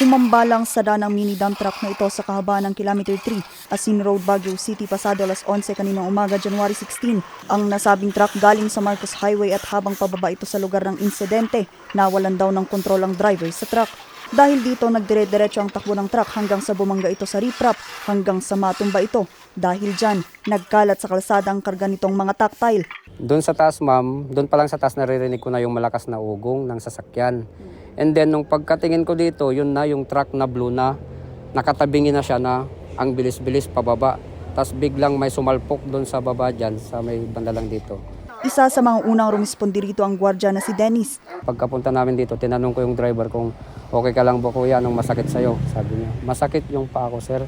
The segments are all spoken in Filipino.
Humambalang sa danang mini dump truck na ito sa kahabaan ng Kilometer 3, Asin Road, Baguio City, pasado alas 11 kaninang umaga, January 16. Ang nasabing truck galing sa Marcos Highway at habang pababa ito sa lugar ng insidente, nawalan daw ng kontrol ang driver sa truck. Dahil dito, nagdire-diretso ang takbo ng truck hanggang sa bumangga ito sa riprap, hanggang sa matumba ito. Dahil dyan, nagkalat sa kalsada ang karga nitong mga tactile. Doon sa taas, ma'am, doon pa lang sa taas naririnig ko na yung malakas na ugong ng sasakyan. And then, nung pagkatingin ko dito, yun na yung truck na blue na, nakatabingin na siya na ang bilis-bilis pababa. Tapos biglang may sumalpok doon sa baba dyan, sa may bandalang dito. Isa sa mga unang rumispondi rito ang gwardya na si Dennis. Pagkapunta namin dito, tinanong ko yung driver kung okay ka lang ba kuya, anong masakit sa'yo? Sabi niya, masakit yung paa ko, sir.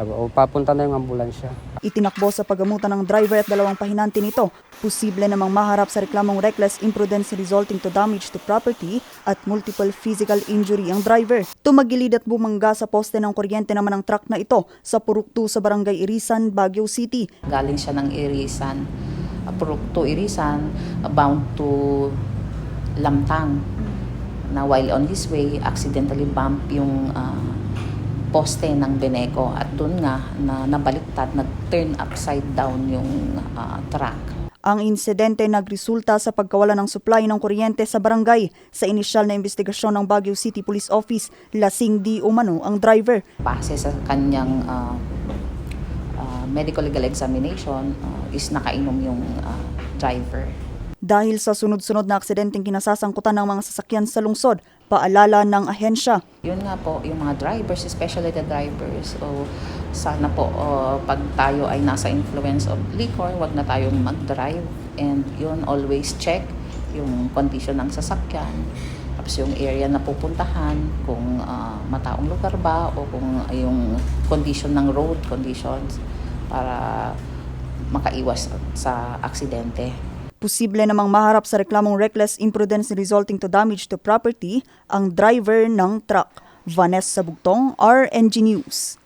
O papunta na yung ambulansya. Itinakbo sa pagamutan ng driver at dalawang pahinante nito. Posible namang maharap sa reklamong reckless imprudence resulting to damage to property at multiple physical injury ang driver. Tumagilid at bumangga sa poste ng kuryente naman ang truck na ito sa Puruktu sa Barangay Irisan, Baguio City. Galing siya ng Irisan, uh, to Irisan, bound to Lamtang. Na while on his way, accidentally bump yung uh, poste ng Beneco at doon nga na nabaliktad, nag-turn upside down yung uh, truck. Ang insidente nagresulta sa pagkawala ng supply ng kuryente sa barangay. Sa inisyal na investigasyon ng Baguio City Police Office, lasing di umano ang driver. Base sa kanyang uh, uh, medical legal examination, uh, is nakainom yung uh, driver. Dahil sa sunod-sunod na aksidenteng kinasasangkutan ng mga sasakyan sa lungsod, paalala ng ahensya. Yun nga po, yung mga drivers, especially the drivers, so sana po uh, pag tayo ay nasa influence of liquor, wag na tayong mag-drive. And yun, always check yung condition ng sasakyan. Tapos yung area na pupuntahan, kung uh, mataong lugar ba o kung yung condition ng road conditions para makaiwas sa aksidente. Posible namang maharap sa reklamong reckless imprudence resulting to damage to property ang driver ng truck. Vanessa Bugtong, RNG News.